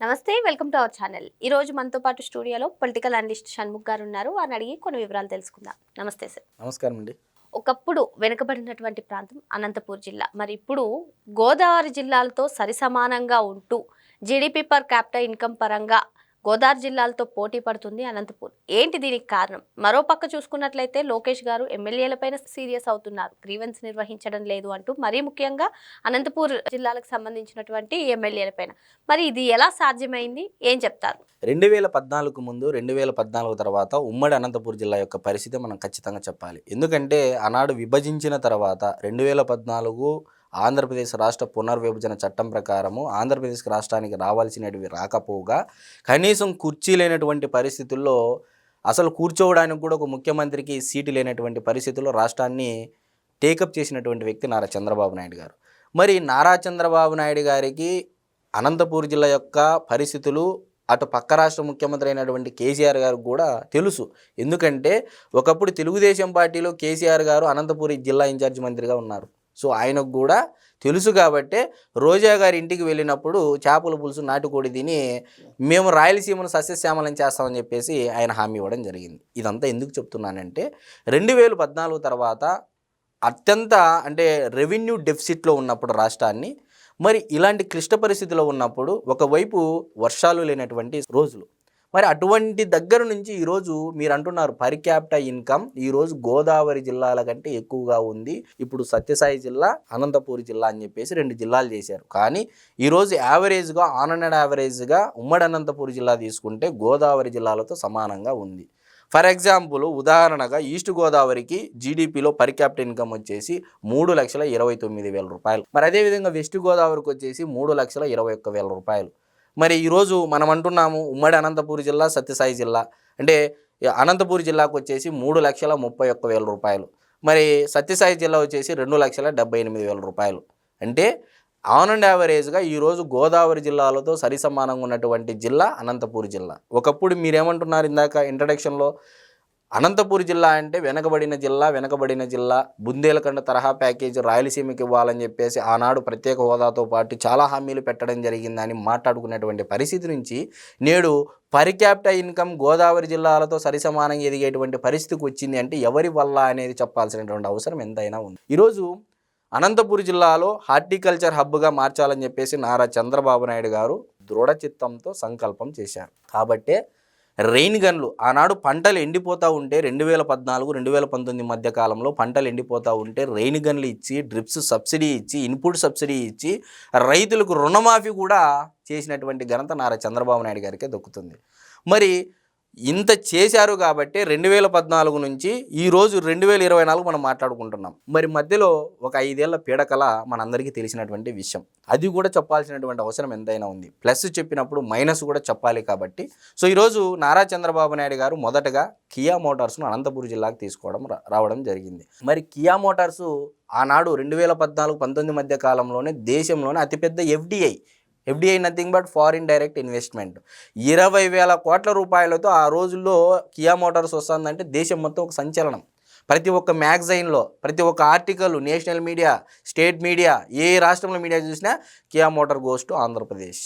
నమస్తే welcome to our channel. ఈ రోజు మనతో పాటు స్టూడియోలో పొలిటికల్ అనలిస్ట్ షణ్ముఖ్ గారు ఉన్నారు. వారిని అడిగి కొన్ని వివరాలు తెలుసుకుందాం. నమస్తే సార్. నమస్కారం అండి. ఒకప్పుడు వెనుకబడినటువంటి ప్రాంతం అనంతపూర్ జిల్లా. మరి ఇప్పుడు గోదావరి జిల్లాలతో సరిసమానంగా ఉంటూ జీడిపి పర్ క్యాపిటల్ ఇన్కమ్ పరంగా గోదావరి జిల్లాలతో పోటీ పడుతుంది అనంతపూర్. ఏంటి దీనికి కారణం? మరో పక్క చూసుకున్నట్లయితే లోకేష్ గారు ఎమ్మెల్యేలపైన సీరియస్ అవుతున్నారు. గ్రీవెన్స్ నిర్వహించడం లేదు అంటూ మరీ ముఖ్యంగా అనంతపూర్ జిల్లాలకు సంబంధించినటువంటి ఎమ్మెల్యేలపైన మరి ఇది ఎలా సాధ్యమైంది? ఏం చెప్తారు? రెండు వేల పద్నాలుగు ముందు రెండు వేల పద్నాలుగు తర్వాత ఉమ్మడి అనంతపూర్ జిల్లా యొక్క పరిస్థితి మనం ఖచ్చితంగా చెప్పాలి. ఎందుకంటే ఆనాడు విభజించిన తర్వాత రెండు వేల పద్నాలుగు ఆంధ్రప్రదేశ్ రాష్ట్ర పునర్విభజన చట్టం ప్రకారము ఆంధ్రప్రదేశ్ రాష్ట్రానికి రావాల్సినవి రాకపోగా కనీసం కుర్చీ లేనటువంటి పరిస్థితుల్లో అసలు కూర్చోవడానికి కూడా ఒక ముఖ్యమంత్రికి సీటు లేనటువంటి పరిస్థితుల్లో రాష్ట్రాన్ని టేకప్ చేసినటువంటి వ్యక్తి నారా చంద్రబాబు నాయుడు గారు. మరి నారా చంద్రబాబు నాయుడు గారికి అనంతపూర్ జిల్లా యొక్క పరిస్థితులు అటు పక్క రాష్ట్ర ముఖ్యమంత్రి అయినటువంటి కేసీఆర్ గారికి కూడా తెలుసు. ఎందుకంటే ఒకప్పుడు తెలుగుదేశం పార్టీలో కేసీఆర్ గారు అనంతపురి జిల్లా ఇన్ఛార్జ్ మంత్రిగా ఉన్నారు. సో ఆయనకు కూడా తెలుసు కాబట్టే రోజా గారి ఇంటికి వెళ్ళినప్పుడు చేపల పులుసు నాటుకోడి తిని మేము రాయలసీమను సస్యశ్యామలం చేస్తామని చెప్పేసి ఆయన హామీ ఇవ్వడం జరిగింది. ఇదంతా ఎందుకు చెప్తున్నానంటే రెండు వేల పద్నాలుగు తర్వాత అత్యంత అంటే రెవెన్యూ డెఫిసిట్లో ఉన్నప్పుడు రాష్ట్రాన్ని మరి ఇలాంటి క్లిష్ట పరిస్థితిలో ఉన్నప్పుడు ఒకవైపు వర్షాలు లేనటువంటి రోజులు మరి అటువంటి దగ్గర నుంచి ఈరోజు మీరు అంటున్నారు పర్ క్యాపిటల్ ఇన్కమ్ ఈరోజు గోదావరి జిల్లాల కంటే ఎక్కువగా ఉంది. ఇప్పుడు సత్యసాయి జిల్లా అనంతపూర్ జిల్లా అని చెప్పేసి రెండు జిల్లాలు చేశారు. కానీ ఈరోజు యావరేజ్గా ఆన్ అండ్ యావరేజ్గా ఉమ్మడి అనంతపూర్ జిల్లా తీసుకుంటే గోదావరి జిల్లాలతో సమానంగా ఉంది. ఫర్ ఎగ్జాంపుల్ ఉదాహరణగా ఈస్ట్ గోదావరికి జీడిపిలో పర్ క్యాపిటల్ ఇన్కమ్ వచ్చేసి మూడు లక్షల ఇరవై తొమ్మిది వేల రూపాయలు. మరి అదేవిధంగా వెస్ట్ గోదావరికి వచ్చేసి మూడు లక్షల ఇరవై ఒక్క వేల రూపాయలు. మరి ఈరోజు మనం అంటున్నాము ఉమ్మడి అనంతపూర్ జిల్లా సత్యసాయి జిల్లా. అంటే అనంతపూర్ జిల్లాకు వచ్చేసి మూడు లక్షల ముప్పై ఒక్క వేల రూపాయలు. మరి సత్యసాయి జిల్లా వచ్చేసి రెండు లక్షల డెబ్బై ఎనిమిది వేల రూపాయలు. అంటే ఆన్ అండ్ యావరేజ్గా ఈరోజు గోదావరి జిల్లాలతో సరిసమానంగా ఉన్నటువంటి జిల్లా అనంతపూర్ జిల్లా. ఒకప్పుడు మీరేమంటున్నారు ఇందాక ఇంట్రడక్షన్లో అనంతపూర్ జిల్లా అంటే వెనకబడిన జిల్లా వెనకబడిన జిల్లా బుందేలకండ తరహా ప్యాకేజ్ రాయలసీమకి ఇవ్వాలని చెప్పేసి ఆనాడు ప్రత్యేక హోదాతో పాటు చాలా హామీలు పెట్టడం జరిగిందని మాట్లాడుకునేటువంటి పరిస్థితి నుంచి నేడు పర్ క్యాపిటల్ ఇన్కమ్ గోదావరి జిల్లాలతో సరిసమానంగా ఎదిగేటువంటి పరిస్థితికి వచ్చింది అంటే ఎవరి వల్ల అనేది చెప్పాల్సినటువంటి అవసరం ఎంతైనా ఉంది. ఈరోజు అనంతపూర్ జిల్లాలో హార్టికల్చర్ హబ్గా మార్చాలని చెప్పేసి నారా చంద్రబాబు నాయుడు గారు దృఢచిత్తంతో సంకల్పం చేశారు. కాబట్టే రెయిన్ గన్లు ఆనాడు పంటలు ఎండిపోతూ ఉంటే రెండు వేల పద్నాలుగు రెండు వేల పంతొమ్మిది మధ్య కాలంలో పంటలు ఎండిపోతూ ఉంటే రెయిన్ గన్లు ఇచ్చి డ్రిప్స్ సబ్సిడీ ఇచ్చి ఇన్పుట్ సబ్సిడీ ఇచ్చి రైతులకు రుణమాఫీ కూడా చేసినటువంటి ఘనత నారా చంద్రబాబు నాయుడు గారికే దక్కుతుంది. మరి ఇంత చేశారు కాబట్టి రెండు వేల పద్నాలుగు నుంచి ఈరోజు రెండు వేల ఇరవై నాలుగు మనం మాట్లాడుకుంటున్నాం. మరి మధ్యలో ఒక ఐదేళ్ళ పీడకల మనందరికీ తెలిసినటువంటి విషయం. అది కూడా చెప్పాల్సినటువంటి అవసరం ఎంతైనా ఉంది. ప్లస్ చెప్పినప్పుడు మైనస్ కూడా చెప్పాలి కాబట్టి. సో ఈరోజు నారా చంద్రబాబు నాయుడు గారు మొదటగా కియా మోటార్స్ను అనంతపురం జిల్లాకు తీసుకోవడం రా- రావడం జరిగింది. మరి కియా మోటార్సు ఆనాడు రెండు వేల పద్నాలుగు పంతొమ్మిది మధ్య కాలంలోనే దేశంలోనే అతిపెద్ద FDI FDI nothing but foreign direct investment ఇరవై వేల కోట్ల రూపాయలతో ఆ రోజుల్లో కియా మోటార్స్ వస్తుందంటే దేశం మొత్తం ఒక సంచలనం. ప్రతి ఒక్క మ్యాగజైన్లో ప్రతి ఒక్క article national media state media ఏ రాష్ట్రంలో మీడియా చూసినా Kia motor goes to Andhra Pradesh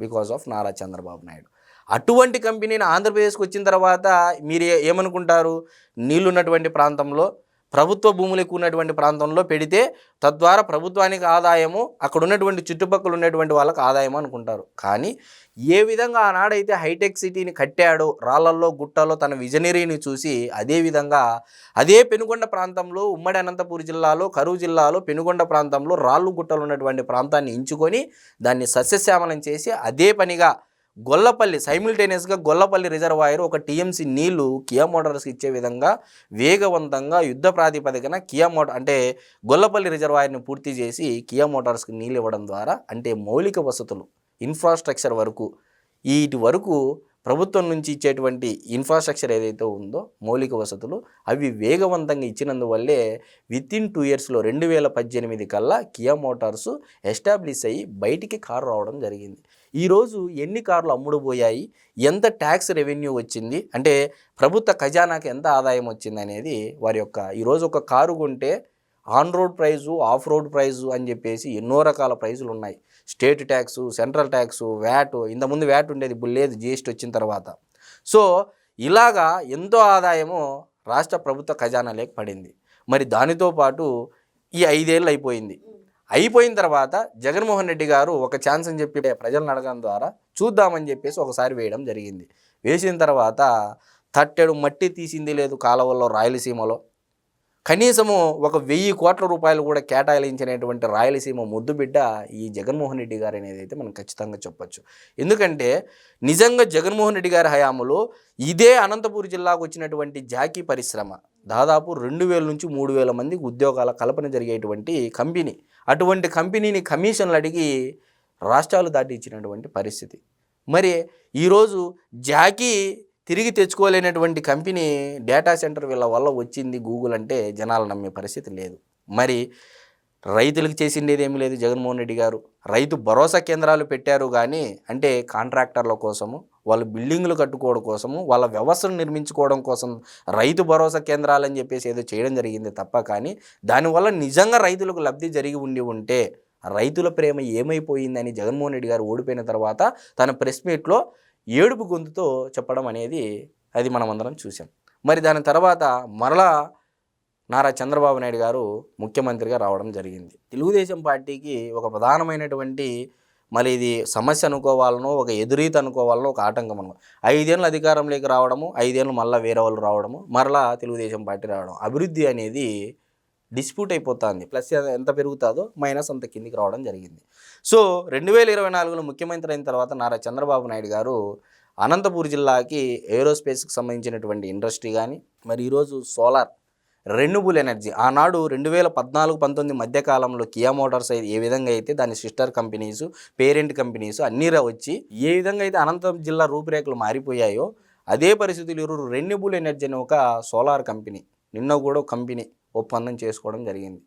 because of Nara Chandrababu Naidu. అటువంటి కంపెనీని ఆంధ్రప్రదేశ్కి వచ్చిన తర్వాత మీరు ఏమనుకుంటారు? నీళ్ళున్నటువంటి ప్రాంతంలో ప్రభుత్వ భూములకు ఉన్నటువంటి ప్రాంతంలో పెడితే తద్వారా ప్రభుత్వానికి ఆదాయము అక్కడ ఉన్నటువంటి చుట్టుపక్కల ఉన్నటువంటి వాళ్ళకి ఆదాయం అనుకుంటారు. కానీ ఏ విధంగా ఆనాడైతే హైటెక్ సిటీని కట్టాడో రాళ్ళల్లో గుట్టల్లో తన విజనరీని చూసి అదే విధంగా అదే పెనుగొండ ప్రాంతంలో ఉమ్మడి అనంతపురం జిల్లాలో కరువు జిల్లాలో పెనుగొండ ప్రాంతంలో రాళ్ళు గుట్టలు ఉన్నటువంటి ప్రాంతాన్ని ఎంచుకొని దాన్ని సస్యశ్యామలం చేసి అదే పనిగా గొల్లపల్లి సైమిల్టేనియస్గా గొల్లపల్లి రిజర్వాయర్ ఒక టీఎంసీ నీళ్ళు కియా మోటార్స్కి ఇచ్చే విధంగా వేగవంతంగా యుద్ధ ప్రాతిపదికన కియా మోటార్ అంటే గొల్లపల్లి రిజర్వాయర్ని పూర్తి చేసి కియా మోటార్స్కి నీళ్ళు ఇవ్వడం ద్వారా అంటే మౌలిక వసతులు ఇన్ఫ్రాస్ట్రక్చర్ వరకు వీటి వరకు ప్రభుత్వం నుంచి ఇచ్చేటువంటి ఇన్ఫ్రాస్ట్రక్చర్ ఏదైతే ఉందో మౌలిక వసతులు అవి వేగవంతంగా ఇచ్చినందువల్లే విత్ ఇన్ టూ ఇయర్స్లో రెండు వేల పద్దెనిమిది కల్లా కియా మోటార్స్ ఎస్టాబ్లిష్ అయ్యి బయటికి కారు రావడం జరిగింది. ఈరోజు ఎన్ని కార్లు అమ్ముడుపోయాయి? ఎంత ట్యాక్స్ రెవెన్యూ వచ్చింది? అంటే ప్రభుత్వ ఖజానాకి ఎంత ఆదాయం వచ్చింది అనేది వారి యొక్క ఈరోజు ఒక కారు కొంటే on road price off road price అని చెప్పేసి ఎన్నో రకాల ప్రైజులు ఉన్నాయి. State tax central tax VAT ఇంతకుముందు వ్యాట్ ఉండేది ఇప్పుడు లేదు జిఎస్టీ వచ్చిన తర్వాత. సో ఇలాగా ఎంతో ఆదాయము రాష్ట్ర ప్రభుత్వ ఖజానాలోకి పడింది. మరి దానితో పాటు ఈ ఐదేళ్ళు అయిపోయింది. అయిపోయిన తర్వాత జగన్మోహన్ రెడ్డి గారు ఒక ఛాన్స్ అని చెప్పి ప్రజలను అడగడం ద్వారా చూద్దామని చెప్పేసి ఒకసారి వేయడం జరిగింది. వేసిన తర్వాత తట్టెడు మట్టి తీసింది లేదు కాలువల్లో రాయలసీమలో. కనీసము ఒక వెయ్యి కోట్ల రూపాయలు కూడా కేటాయించినటువంటి రాయలసీమ ముద్దుబిడ్డ ఈ జగన్మోహన్ రెడ్డి గారు అనేది అయితే మనం ఖచ్చితంగా చెప్పొచ్చు. ఎందుకంటే నిజంగా జగన్మోహన్ రెడ్డి గారి హయాంలో ఇదే అనంతపూర్ జిల్లాకు వచ్చినటువంటి జాకీ పరిశ్రమ దాదాపు రెండు వేల నుంచి మూడు వేల మందికి ఉద్యోగాల కల్పన జరిగేటువంటి కంపెనీ. అటువంటి కంపెనీని కమిషన్లు అడిగి రాష్ట్రాలు దాటించినటువంటి పరిస్థితి. మరి ఈరోజు జాకీ తిరిగి తెచ్చుకోలేనటువంటి కంపెనీ డేటా సెంటర్ వీళ్ళ వల్ల వచ్చింది గూగుల్ అంటే జనాలు నమ్మే పరిస్థితి లేదు. మరి రైతులకు చేసిండేది ఏమీ లేదు జగన్మోహన్ రెడ్డి గారు. రైతు భరోసా కేంద్రాలు పెట్టారు కానీ అంటే కాంట్రాక్టర్ల కోసము వాళ్ళ బిల్డింగ్లు కట్టుకోవడం కోసము వాళ్ళ వ్యవస్థను నిర్మించుకోవడం కోసం రైతు భరోసా కేంద్రాలు అని చెప్పేసి ఏదో చేయడం జరిగింది తప్ప కానీ దానివల్ల నిజంగా రైతులకు లబ్ధి జరిగి ఉండి ఉంటే రైతుల ప్రేమ ఏమైపోయిందని జగన్మోహన్ రెడ్డి గారు ఓడిపోయిన తర్వాత తన ప్రెస్ మీట్లో ఏడుపు గొంతుతో చెప్పడం అనేది అది మనం అందరం చూసాం మరి దాని తర్వాత మరలా నారా చంద్రబాబు నాయుడు గారు ముఖ్యమంత్రిగా రావడం జరిగింది. తెలుగుదేశం పార్టీకి ఒక ప్రధానమైనటువంటి మరి ఇది సమస్య అనుకోవాలనో ఒక ఎదురీత అనుకోవాలనో ఒక ఆటంకం అనుకో ఐదేళ్ళు అధికారంలోకి రావడము ఐదేళ్ళు మళ్ళీ వేరే వాళ్ళు రావడము మరలా తెలుగుదేశం పార్టీ రావడం అభివృద్ధి అనేది డిస్ప్యూట్ అయిపోతుంది. ప్లస్ ఎంత పెరుగుతుందో మైనస్ అంత కిందికి రావడం జరిగింది. సో రెండు వేల ఇరవై నాలుగులో ముఖ్యమంత్రి అయిన తర్వాత నారా చంద్రబాబు నాయుడు గారు అనంతపూర్ జిల్లాకి ఏరోస్పేస్కి సంబంధించినటువంటి ఇండస్ట్రీ కానీ మరి ఈరోజు సోలార్ రెన్యూబుల్ ఎనర్జీ ఆనాడు రెండు వేల పద్నాలుగు పంతొమ్మిది మధ్యకాలంలో కియా మోటార్స్ అయితే ఏ విధంగా అయితే దాని సిస్టర్ కంపెనీస్ పేరెంట్ కంపెనీస్ అన్నీ వచ్చి ఏ విధంగా అయితే అనంతపురం జిల్లా రూపురేఖలు మారిపోయాయో అదే పరిస్థితులు ఈరోజు రెన్యూబుల్ ఎనర్జీ అనే ఒక సోలార్ కంపెనీ నిన్న కూడా కంపెనీ ఒప్పందం చేసుకోవడం జరిగింది.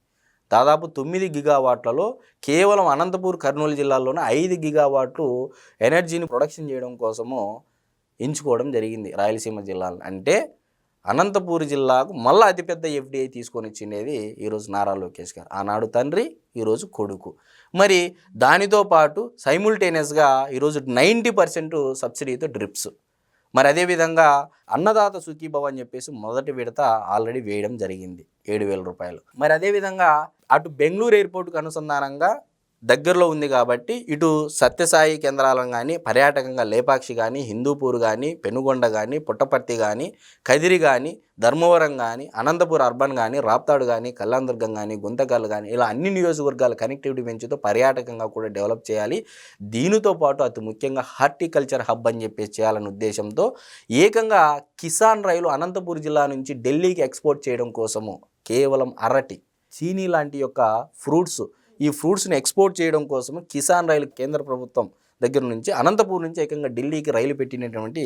దాదాపు తొమ్మిది గిగావాట్లలో కేవలం అనంతపూర్ కర్నూలు జిల్లాలోనే ఐదు గిగావాట్లు ఎనర్జీని ప్రొడక్షన్ చేయడం కోసము ఎంచుకోవడం జరిగింది రాయలసీమ జిల్లాలో. అంటే అనంతపూర్ జిల్లాకు మళ్ళీ అతిపెద్ద ఎఫ్డిఐ తీసుకొని వచ్చిండేది ఈరోజు నారా లోకేష్ గారు. ఆనాడు తండ్రి ఈరోజు కొడుకు. మరి దానితో పాటు సైముల్టేనియస్గా ఈరోజు నైంటీ పర్సెంట్ సబ్సిడీతో డ్రిప్స్. మరి అదేవిధంగా అన్నదాత సుఖీభవ అని చెప్పేసి మొదటి విడత ఆల్రెడీ వేయడం జరిగింది ఏడు వేల రూపాయలు. మరి అదేవిధంగా అటు బెంగళూరు ఎయిర్పోర్ట్కు అనుసంధానంగా దగ్గరలో ఉంది కాబట్టి ఇటు సత్యసాయి కేంద్రాలను కానీ పర్యాటకంగా లేపాక్షి కానీ హిందూపూర్ కానీ పెనుగొండ కానీ పుట్టపర్తి కానీ కదిరి కానీ ధర్మవరం కానీ అనంతపూర్ అర్బన్ కానీ రాప్తాడు కానీ కళ్యాణదుర్గం కానీ గుంతకల్ కానీ ఇలా అన్ని నియోజకవర్గాల కనెక్టివిటీ పెంచుతూ పర్యాటకంగా కూడా డెవలప్ చేయాలి. దీనితో పాటు అతి ముఖ్యంగా హార్టికల్చర్ హబ్ అని చెప్పేసి చేయాలనే ఉద్దేశంతో ఏకంగా కిసాన్ రైలు అనంతపూర్ జిల్లా నుంచి ఢిల్లీకి ఎక్స్పోర్ట్ చేయడం కోసము కేవలం అరటి చీనీ లాంటి యొక్క ఫ్రూట్స్ ఈ ఫ్రూట్స్ని ఎక్స్పోర్ట్ చేయడం కోసం కిసాన్ రైలు కేంద్ర ప్రభుత్వం దగ్గర నుంచి అనంతపూర్ నుంచి ఏకంగా ఢిల్లీకి రైలు పెట్టినటువంటి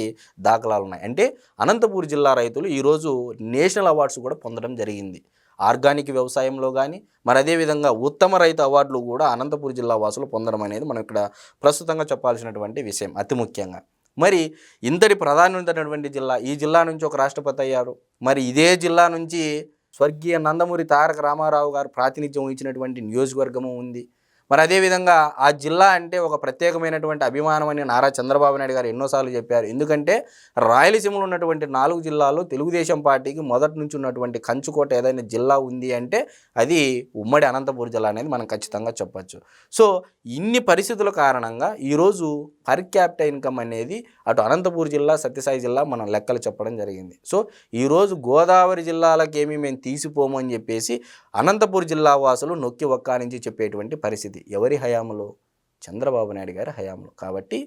దాఖలాలు ఉన్నాయి. అంటే అనంతపూర్ జిల్లా రైతులు ఈరోజు నేషనల్ అవార్డ్స్ కూడా పొందడం జరిగింది. ఆర్గానిక్ వ్యవసాయంలో కానీ మరి అదేవిధంగా ఉత్తమ రైతు అవార్డులు కూడా అనంతపూర్ జిల్లా వాసులు పొందడం అనేది మనం ఇక్కడ ప్రస్తుతంగా చెప్పాల్సినటువంటి విషయం అతి ముఖ్యంగా. మరి ఇంతటి ప్రధానమైనటువంటి జిల్లా ఈ జిల్లా నుంచి ఒక రాష్ట్రపతి అయ్యారు. మరి ఇదే జిల్లా నుంచి స్వర్గీయ నందమూరి తారక రామారావు గారు ప్రాతినిధ్యం వహించినటువంటి నియోజకవర్గము ఉంది. మరి అదేవిధంగా ఆ జిల్లా అంటే ఒక ప్రత్యేకమైనటువంటి అభిమానం అని నారా చంద్రబాబు నాయుడు గారు ఎన్నోసార్లు చెప్పారు. ఎందుకంటే రాయలసీమలో ఉన్నటువంటి నాలుగు జిల్లాలు తెలుగుదేశం పార్టీకి మొదటి నుంచి ఉన్నటువంటి కంచుకోట ఏదైనా జిల్లా ఉంది అంటే అది ఉమ్మడి అనంతపురం జిల్లా అనేది మనం ఖచ్చితంగా చెప్పచ్చు. సో ఇన్ని పరిస్థితుల కారణంగా ఈరోజు పర్ క్యాపిటల్ ఇన్కమ్ అనేది అటు అనంతపూర్ జిల్లా సత్యసాయి జిల్లా మనం లెక్కలు చెప్పడం జరిగింది. సో ఈరోజు గోదావరి జిల్లాలకేమీ మేము తీసిపోము అని చెప్పేసి అనంతపూర్ జిల్లా వాసులు నొక్కి ఒక్కానించి చెప్పేటువంటి పరిస్థితి ఎవరి హయాంలో చంద్రబాబు నాయుడు గారి హయాంలో కాబట్టి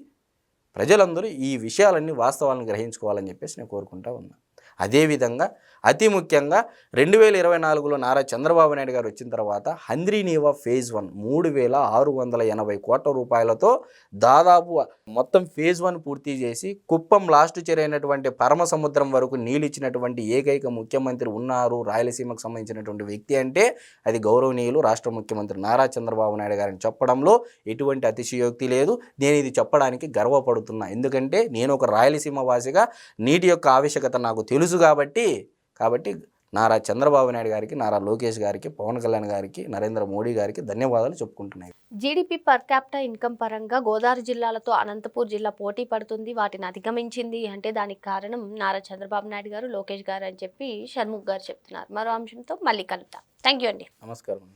ప్రజలందరూ ఈ విషయాలన్నీ వాస్తవాలను గ్రహించుకోవాలని చెప్పేసి నేను కోరుకుంటా ఉన్నా. అదేవిధంగా అతి ముఖ్యంగా రెండు వేల ఇరవై నాలుగులో నారా చంద్రబాబు నాయుడు గారు వచ్చిన తర్వాత హంద్రీనీవా ఫేజ్ వన్ మూడు వేల ఆరు వందల ఎనభై కోట్ల రూపాయలతో దాదాపు మొత్తం ఫేజ్ వన్ పూర్తి చేసి కుప్పం లాస్ట్ చేరైనటువంటి పరమ సముద్రం వరకు నీళ్ళు ఇచ్చినటువంటి ఏకైక ముఖ్యమంత్రి ఉన్నారు రాయలసీమకు సంబంధించినటువంటి వ్యక్తి అంటే అది గౌరవనీయులు రాష్ట్ర ముఖ్యమంత్రి నారా చంద్రబాబు నాయుడు గారిని చెప్పడంలో ఎటువంటి అతిశయోక్తి లేదు. నేను ఇది చెప్పడానికి గర్వపడుతున్నా. ఎందుకంటే నేను ఒక రాయలసీమ వాసిగా నీటి యొక్క ఆవశ్యకత నాకు తెలుసు. తెలుసు కాబట్టి కాబట్టి నారా చంద్రబాబు నాయుడు గారికి నారా లోకేష్ గారికి పవన్ కళ్యాణ్ గారికి నరేంద్ర మోడీ గారికి ధన్యవాదాలు చెప్పుకుంటున్నాయి. జీడిపి పర్ క్యాపిటా ఇన్కమ్ పరంగా గోదావరి జిల్లాలతో అనంతపూర్ జిల్లా పోటీ పడుతుంది. వాటిని అధిగమించింది అంటే దానికి కారణం నారా చంద్రబాబు నాయుడు గారు లోకేష్ గారు అని చెప్పి షణ్ముఖ్ గారు చెప్తున్నారు. మరో అంశంతో మళ్ళీ కలుద్దాం. థ్యాంక్ యూ అండి. నమస్కారం.